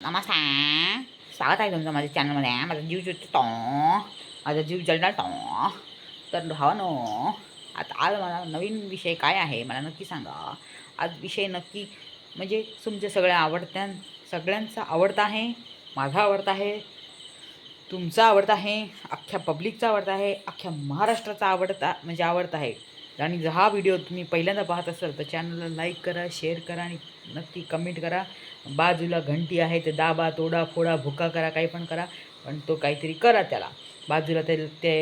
नमस्कार स्वागत आहे तुमचं माझ्या चॅनलमध्ये माझा जीव जुटतो माझा जीव जळतो तर भावानो आता आज मला नवीन विषय काय आहे मला नक्की सांगा आज विषय नक्की म्हणजे तुमच्या सगळ्या आवडत्या सगळ्यांचा आवडता आहे माझा आवडता आहे तुमचा आवडता आहे अख्ख्या पब्लिकचा आवडता आहे अख्ख्या महाराष्ट्राचा आवडता म्हणजे आवडता आहे आणि हा व्हिडिओ तुम्ही पहिल्यांदा पाहत असाल तर चॅनलला लाईक करा शेअर करा आणि नक्की कमेंट करा. बाजूला घंटी आहे ते दाबा तोडा फोडा भुका करा काही पण करा पण तो काहीतरी करा त्याला. बाजूला ते ते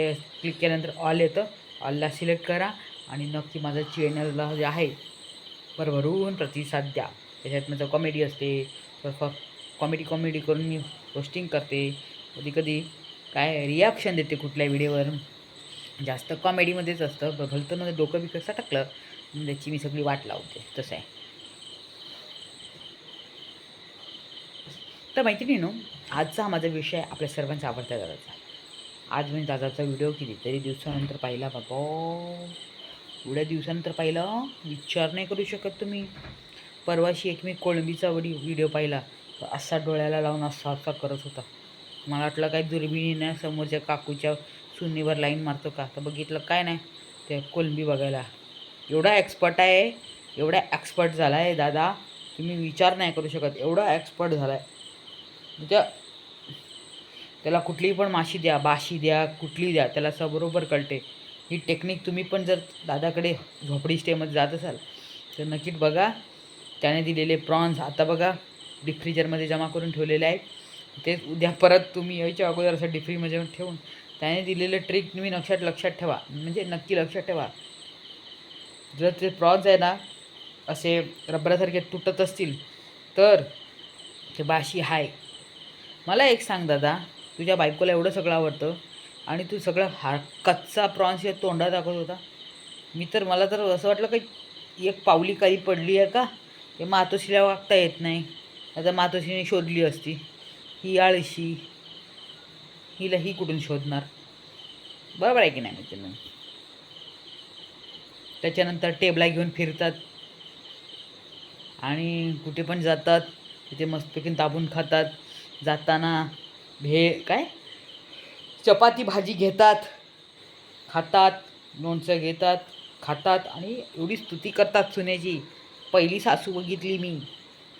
क्लिक केल्यानंतर ऑल येतं. ऑलला सिलेक्ट करा आणि नक्की माझं चॅनलला जे आहे भरभरून प्रतिसाद द्या. त्याच्यात माझं कॉमेडी असते. कॉमेडी कॉमेडी करून मी पोस्टिंग करते. कधी कधी काय रिॲक्शन देते कुठल्या व्हिडिओवर जास्त कॉमेडीमध्येच असतं. भलतं भलतंमध्ये डोकं बी कसं त्याची मी सगळी वाट लावते. तसं आहे. तर मैत्रिणी नो आजचा हा माझा विषय आपल्या सर्वांचा आवडता दादाचा. आज मी दादाचा व्हिडिओ कितीतरी दिवसानंतर पाहिला बाबा. एवढ्या दिवसानंतर पाहिलं विचार नाही करू शकत तुम्ही. परवाशी एक मी कोळंबीचा वडी व्हिडिओ पाहिला. तर असा डोळ्याला लावून असा असा करत होता. मला वाटलं काय दुर्बिणीनं समोरच्या काकूच्या सुनीवर लाईन मारतो का? तर बघितलं काय नाही ते कोलंबी बघायला. एवढा एक्सपर्ट आहे एवढा एक्सपर्ट झाला आहे दादा. तुम्ही विचार नाही करू शकत. एवढा एक्सपर्ट झाला आहे म्हणजे त्याला कुठलीही पण माशी द्या बाशी द्या कुठली द्या त्याला असं बरोबर कळते. ही टेक्निक तुम्ही पण जर दादाकडे झोपडी स्टेमध्ये जात असाल तर नक्कीच बघा. त्याने दिलेले प्रॉन्स आता बघा डिफ्रीजरमध्ये जमा करून ठेवलेले आहेत. तेच उद्या परत तुम्ही यायच्या अगोदर असं डिफ्रीमध्ये ठेवून त्याने दिलेलं ट्रिक तुम्ही लक्षात लक्षात ठेवा. म्हणजे नक्की लक्षात ठेवा. जर ते प्रॉन्स आहे ना असे रबरासारखे तुटत असतील तर ते बाशी हाय. मला एक सांग दादा तुझ्या बायकोला एवढं सगळं आवडतं आणि तू सगळं हा कच्चा प्रॉन्स या तोंडात दाखवत होता. मी तर मला तर असं वाटलं काही एक पावली काही पडली आहे का? ते मातोशीला वागता येत नाही. आता मातोशीने शोधली असती. ही आळशी हिला ही कुठून शोधणार? बरोबर आहे की नाही मित्रांनो? त्याच्यानंतर टेबला घेऊन फिरतात. आणि कुठे पण जातात तिथे मस्तपैकी दाबून खातात. जाताना भे काय? चपाती भाजी घेतात खातात लोणचं घेतात खातात आणि एवढी स्तुती करतात सुनेची पहिली सासू बघितली मी.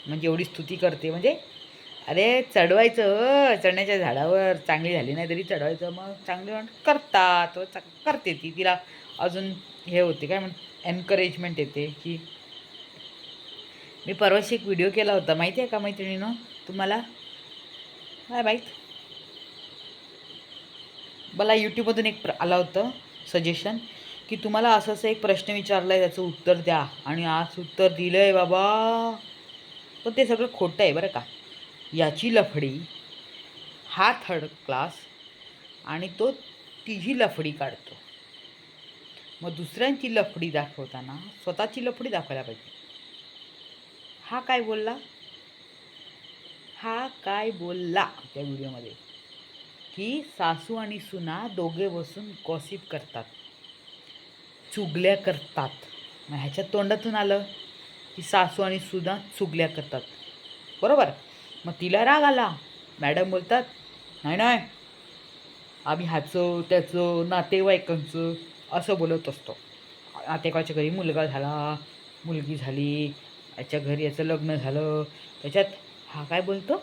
म्हणजे एवढी स्तुती करते. म्हणजे अरे चढवायचं चढण्याच्या झाडावर. चांगली झाली नाही तरी चढवायचं. मग चांगली म्हण करतात. व करते ती. तिला अजून हे होते. काय म्हण एनकरेजमेंट येते की मी परवाशी एक व्हिडिओ केला होता. माहिती आहे का मैत्रिणीनं? तुम्हाला? काय बाईक मला यूट्यूबमधून एक प्र आला होतं सजेशन की तुम्हाला असं असं एक प्रश्न विचारला आहे त्याचं उत्तर द्या. आणि आज उत्तर दिलं आहे बाबा. पण ते सगळं खोटं आहे बरं का. याची लफडी हा थर्ड क्लास आणि तो तिची लफडी काढतो. मग दुसऱ्यांची लफडी दाखवताना स्वतःची लफडी दाखवायला पाहिजे. हा काय बोलला? हा काय बोलला? त्या व्हिडिओमध्ये. की सासू आणि सुना दोघे बसून गॉसिप करतात. चुगल्या करतात. मग ह्याच्या तोंडातून आलं की सासू आणि सुना चुगल्या करतात. बरोबर? मग तिला राग आला. मॅडम बोलतात नाही नाही. आम्ही ह्याचं त्याचं नातेवाईकांचं असं बोलत असतो. नातेवाईकाच्या घरी मुलगा झाला मुलगी झाली याच्या घरी याचं लग्न झालं. त्याच्यात हा काय बोलतो?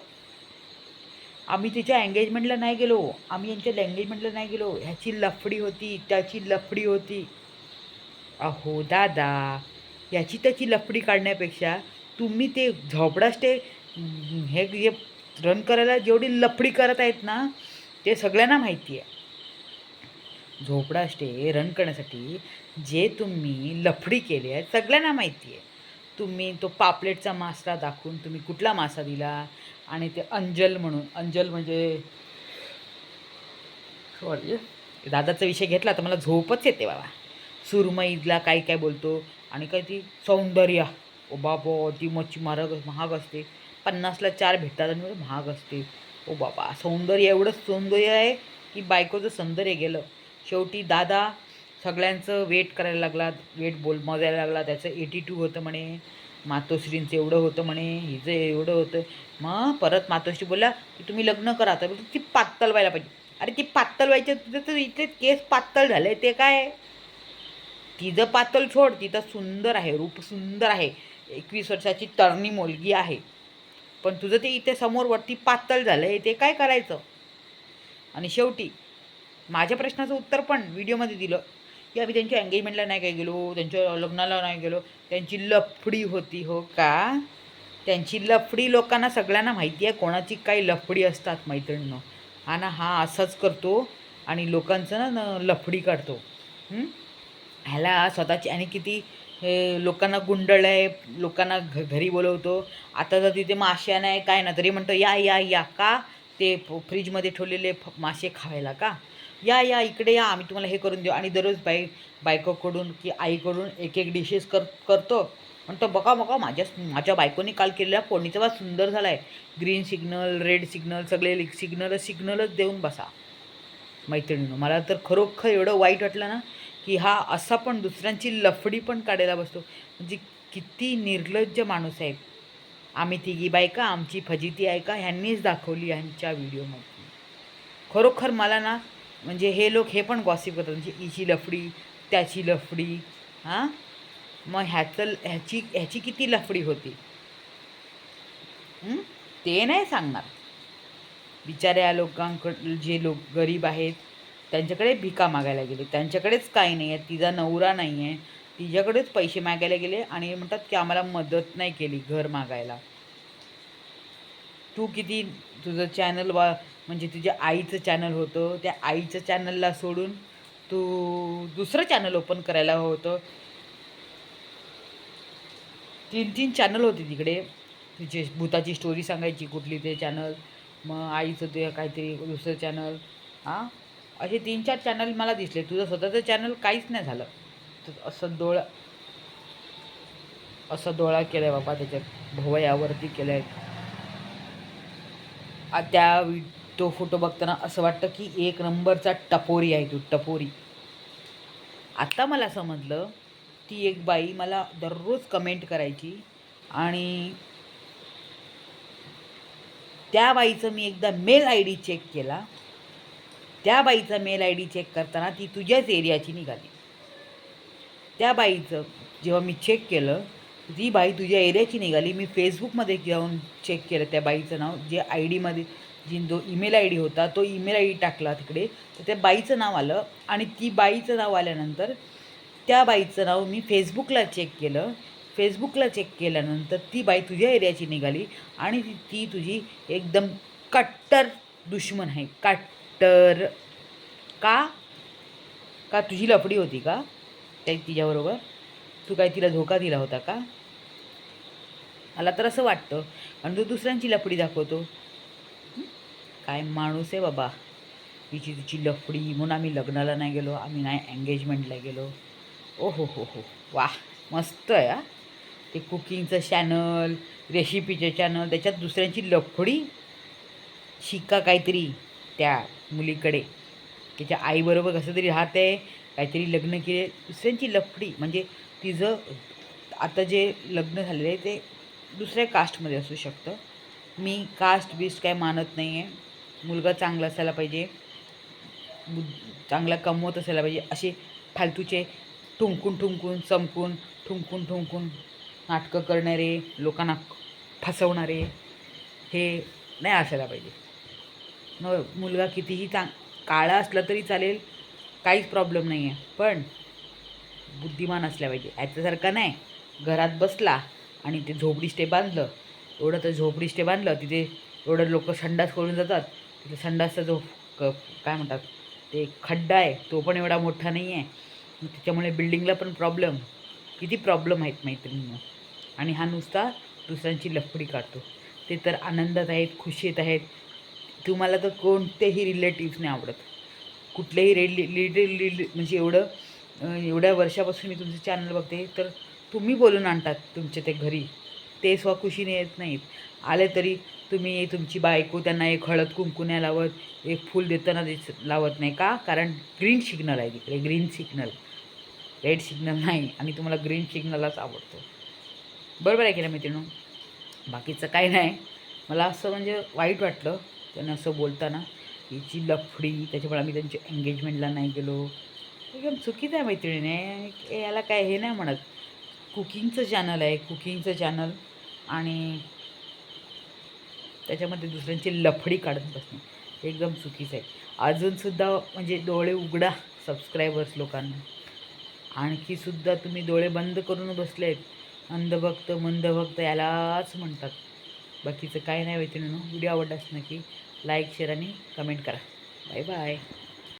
आम्ही तिच्या एंगेजमेंटला नाही गेलो. आम्ही यांच्या एंगेजमेंटला नाही गेलो. ह्याची लफडी होती त्याची लफडी होती. अहो दादा याची त्याची लफडी काढण्यापेक्षा तुम्ही ते झोपडास्टे हे जे रन करायला जेवढी लफडी करत आहेत ना ते सगळ्यांना माहिती आहे झोपडाष्टे रन करण्यासाठी जे तुम्ही लफडी केली आहे सगळ्यांना माहिती आहे तुम्ही तो पापलेटचा मासा दाखवून तुम्ही कुठला मासा दिला? आणि ते अंजल म्हणून अंजल म्हणजे सॉरी दादाचा विषय घेतला तर मला झोपच येते बाबा. सुरमईला काय काय बोलतो आणि काय ती सौंदर्य. ओ बाबा ती मच्छी महाग महाग असते. पन्नासला चार भेटतात आणि महाग असते. ओ बाबा सौंदर्य एवढं सौंदर्य आहे की बायकोचं सौंदर्य गेलं. शेवटी दादा सगळ्यांचं वेट करायला लागला वेट बोल मोजायला लागला त्याचं एटी टू होतं म्हणे मातोश्रींचं एवढं होतं म्हणे हिचं एवढं होतं. मग परत मातोश्री बोलला की तुम्ही लग्न करा. तर ती पातळ व्हायला पाहिजे. अरे ती पातळ व्हायचं तुझं तर इथे केस पातळ झाले ते काय? तिचं पातळ छोड तिथं सुंदर आहे रूप सुंदर आहे. एकवीस वर्षाची तरणी मुलगी आहे. पण तुझं ते इथे समोर वरती पातळ झालं आहे ते काय करायचं? आणि शेवटी माझ्या प्रश्नाचं उत्तर पण व्हिडिओमध्ये दिलं. की आम्ही त्यांच्या एंगेजमेंटला नाही काय गेलो त्यांच्या लग्नाला नाही गेलो. त्यांची लफडी होती हो का? त्यांची लफडी लोकांना सगळ्यांना माहिती आहे कोणाची काही लफडी असतात मैत्रिणीनं. हा ना हा असाच करतो आणि लोकांचं ना न लफडी काढतो. ह्याला स्वतःची आणि किती लोकांना गुंडळ आहे लोकांना घ घरी बोलवतो. आता जर तिथे माश्या नाही काय ना तरी म्हणतो या या या का? ते फ- फ्रीजमध्ये ठेवलेले फ- मासे खायला का? या या इकडे या आम्ही तुम्हाला हे करून देऊ. आणि दररोज बाई बायकोकडून की आईकडून एक एक डिशेस कर करतो. म्हणतो बघा बघा माझ्या माझ्या बायकोने काल केलेला फोडणीचा वास सुंदर झाला आहे ग्रीन सिग्नल रेड सिग्नल सगळे सिग्नल सिग्नलच देऊन बसा. मैत्रिणीनं मला तर खरोखर एवढं वाईट वाटलं ना की हा असा पण दुसऱ्यांची लफडी पण काढायला बसतो. म्हणजे किती निर्लज्ज माणूस आहे. आम्ही तिघी बायका आमची फजिती आहे का? ह्यांनीच दाखवली ह्यांच्या व्हिडिओमध्ये. खरोखर मला ना म्हणजे हे लोक हे पण गॉसिप करतात. म्हणजे हिची लफडी त्याची लफडी हां? मग ह्याचं ह्याची ह्याची किती लफडी होती? ते नाही सांगणार. बिचाऱ्या लोकांकडे जे लोक गरीब आहेत त्यांच्याकडे भिका मागायला गेले. त्यांच्याकडेच काही नाही आहे. तिचा नवरा नाही आहे. तिच्याकडेच पैसे मागायला गेले आणि म्हणतात की आम्हाला मदत नाही केली घर मागायला. तू किती तुझं चॅनल वा म्हणजे तुझ्या आईचं चॅनल होतं त्या आईचं चॅनलला सोडून तू दुसरं चॅनल ओपन करायला हवं होतं. तीन तीन चॅनल होते तिकडे. तिचे भूताची स्टोरी सांगायची कुठली ते चॅनल मग आईचं ते काहीतरी दुसरं चॅनल हां? असे तीन चार चॅनल मला दिसले. तुझं स्वतःचं चॅनल काहीच नाही झालं. तर असं डोळा असा डोळा केला आहे बाबा त्याच्यात भवयावरती केलं आहे त्या वि तो फोटो बघताना असं वाटतं की एक नंबरचा टपोरी आहे तू टपोरी. आत्ता मला समजलं ती एक बाई मला दररोज कमेंट करायची आणि त्या बाईचं मी एकदा मेल आय डी चेक केला. त्या बाईचा मेल आय डी चेक करताना ती तुझ्याच एरियाची निघाली. त्या बाईचं जेव्हा मी चेक केलं ती बाई तुझ्या एरियाची निघाली. मी फेसबुकमध्ये जाऊन चेक केलं त्या बाईचं नाव. जे आय डीमध्ये जी जो ईमेल आय डी होता तो ईमेल आय डी टाकला तिकडे. तर त्या बाईचं नाव आलं आणि ती बाईचं नाव आल्यानंतर त्या बाईचं नाव मी फेसबुकला चेक केलं. फेसबुकला चेक केल्यानंतर ती बाई तुझ्या एरियाची निघाली आणि ती ती तुझी एकदम कट्टर दुश्मन आहे. कट्टर. का? का तुझी लफडी होती का? त्या तिच्याबरोबर? तू काय तिला धोका दिला होता का? मला तर असं वाटतं. आणि तू दुसऱ्यांची लफडी दाखवतो. काय माणूस आहे बाबा. तिची तिची लफडी म्हणून आम्ही लग्नाला नाही गेलो आम्ही नाही एंगेजमेंटला गेलो. ओ हो हो हो. वा मस्त आहे हा. ते कुकिंगचं चॅनल रेसिपीचं चॅनल त्याच्यात दुसऱ्यांची लफडी शिका काहीतरी त्या मुलीकडे. तिच्या आईबरोबर कसं तरी राहते काहीतरी लग्न केले. दुसऱ्यांची लफडी म्हणजे तिचं आता जे लग्न झालेलं आहे ते दुसऱ्या कास्टमध्ये असू शकतं. मी कास्ट बिस्ट काय मानत नाही आहे मुलगा चांगला असायला पाहिजे. चांगला कमवत असायला पाहिजे. असे फालतूचे ठुंकून ठुंकून चमकून ठुंकून ठुंकून नाटकं करणारे लोकांना फसवणारे हे नाही असायला पाहिजे. मग मुलगा कितीही चांग काळा असला तरी चालेल काहीच प्रॉब्लेम नाही आहे पण बुद्धिमान असल्या पाहिजे. याच्यासारखा नाही. घरात बसला आणि ते झोपडीस्टे बांधलं. एवढं तर झोपडीस्टे बांधलं तिथे एवढं लोक संडास करून जातात. तिथे संडासचा जो क काय म्हणतात ते खड्डा आहे तो पण एवढा मोठा नाही आहे मग त्याच्यामुळे बिल्डिंगला पण प्रॉब्लेम किती प्रॉब्लेम आहेत मैत्रिणींना. आणि हा नुसता दुसऱ्यांची लफडी काढतो. ते तर आनंदात आहेत खुशीत आहेत. तुम्हाला तर कोणतेही रिलेटिव्स नाही आवडत. कुठलेही रिले लिटल म्हणजे एवढं एवढ्या वर्षापासून मी तुमचं चॅनल बघते तर तुम्ही बोलून आणतात तुमच्या ते घरी. ते स्वखुशीने येत नाहीत. आले तरी तुम्ही तुमची बायको त्यांना एक हळद कुंकू नाही लावत एक फूल देताना दिस लावत नाही. का? कारण ग्रीन सिग्नल आहे तिकडे ग्रीन सिग्नल रेड सिग्नल नाही आणि तुम्हाला ग्रीन सिग्नलच आवडतो. बरोबर आहे की ना बाकीचं काही नाही. मला असं म्हणजे वाईट वाटलं. त्यांना असं बोलताना हिची लफडी त्याच्यामुळे आम्ही त्यांच्या एंगेजमेंटला नाही गेलो. एकदम चुकीचं आहे मैत्रिणीने याला काय हे नाही म्हणत. कुकिंगचं चॅनल आहे कुकिंगचं चॅनल आणि त्याच्यामध्ये दुसऱ्यांची लफडी काढत बसणे. एकदम चुकीचं आहे. अजूनसुद्धा म्हणजे डोळे उघडा सबस्क्रायबर्स लोकांना. आणखीसुद्धा तुम्ही डोळे बंद करून आहेत अंधभक्त मंदभक्त यालाच म्हणतात. बाकीचं काय नाही मैत्रिणीनं. व्हिडिओ आवडलाच नक्की लाईक शेअर आणि कमेंट करा. Bye bye